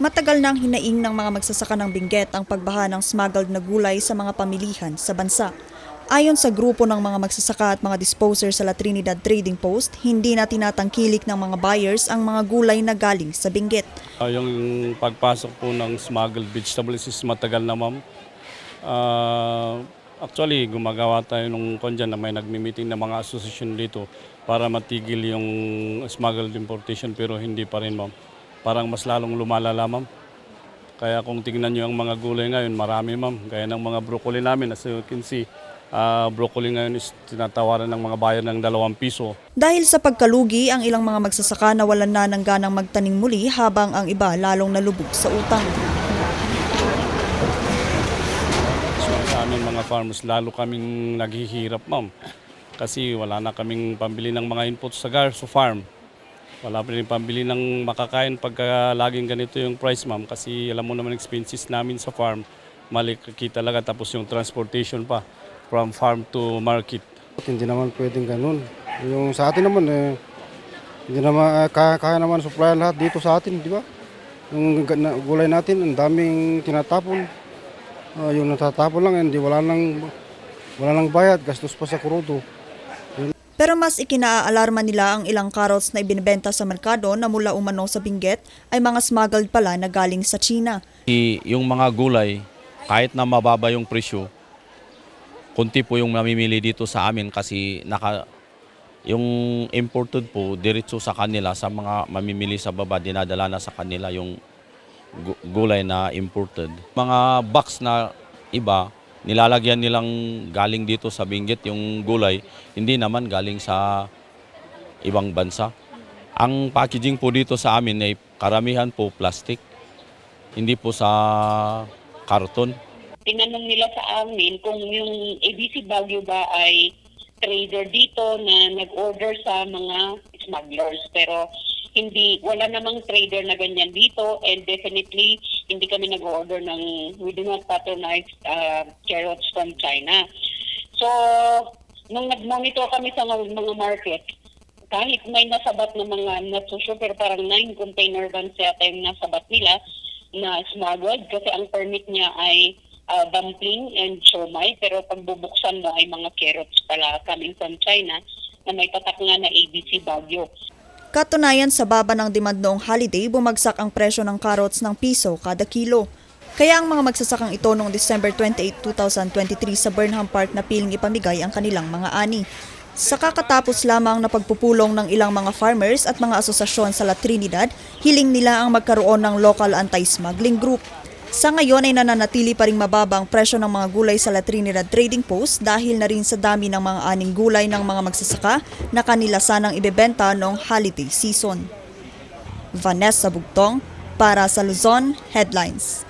Matagal nang hinaing ng mga magsasaka ng Benguet ang pagbaha ng smuggled na gulay sa mga pamilihan sa bansa. Ayon sa grupo ng mga magsasaka at mga disposer sa La Trinidad Trading Post, hindi na tinatangkilik ng mga buyers ang mga gulay na galing sa Benguet. Ah, yung pagpasok po ng smuggled vegetables is matagal na ma'am. Ah, actually, gumagawa tayo nung kondyan na may nagmi-meeting ng mga asosasyon dito para matigil yung smuggled importation pero hindi pa rin ma'am. Parang mas lalong lumalala ma'am. Kaya kung tingnan nyo ang mga gulay ngayon, marami ma'am. Gaya ng mga broccoli namin, as you can see, ah, broccoli ngayon is tinatawaran ng mga bayan ng dalawang piso. Dahil sa pagkalugi, ang ilang mga magsasaka nawalan na ng ganang magtanim muli habang ang iba lalong nalubog sa utang. So, sa amin mga farmers, lalo kaming naghihirap, ma'am. Kasi wala na kaming pambili ng mga inputs sa Garso Farm. Wala pa rin pambili ng makakain pagka laging ganito yung price, ma'am. Kasi alam mo naman expenses namin sa farm. Maliki talaga tapos yung transportation pa from farm to market. Hindi naman pwedeng ganun. Yung sa atin naman, eh, hindi naman, eh, kaya, kaya naman supply lahat dito sa atin, di ba? Yung gulay natin, ang daming tinatapon. Ah, yung natatapon lang, hindi wala nang, wala nang bayad, gastos pa sa krudo. Pero mas ikinaalarma nila ang ilang carrots na ibinebenta sa merkado na mula umano sa Benguet ay mga smuggled pala na galing sa China. Yung mga gulay, kahit na mababa yung presyo, kunti po yung mamimili dito sa amin kasi naka, yung imported po, diretso sa kanila, sa mga mamimili sa baba, dinadala na sa kanila yung gu- gulay na imported. Mga box na iba, nilalagyan nilang galing dito sa Benguet yung gulay, hindi naman galing sa ibang bansa. Ang packaging po dito sa amin ay karamihan po plastic, hindi po sa karton. tinanong nila sa amin kung yung ABC Baguio ba ay trader dito na nag-order sa mga smugglers. Pero hindi, wala namang trader na ganyan dito and definitely hindi kami nag-order ng, we do not patronize uh, carrots from China. So, nung nag-monitor kami sa mga market, kahit may nasabat na mga, sure, pero parang nine container vans yata yung nasabat nila na smuggled kasi ang permit niya ay uh, dumpling and siomay pero pag bubuksan mo ay mga carrots pala coming from China na may tatak nga na ABC Baguio. Katunayan sa baba ng demand noong holiday, bumagsak ang presyo ng carrots ng piso kada kilo. Kaya ang mga magsasakang ito noong December 28, 2023 sa Burnham Park na piling ipamigay ang kanilang mga ani. Sa kakatapos lamang na pagpupulong ng ilang mga farmers at mga asosasyon sa La Trinidad, hiling nila ang magkaroon ng local anti-smuggling group. Sa ngayon ay nananatili pa ring mababa ang presyo ng mga gulay sa La Trinidad Trading Post dahil na rin sa dami ng mga aning gulay ng mga magsasaka na kanila sanang ibebenta noong holiday season. Vanessa Bugtong para sa Luzon Headlines.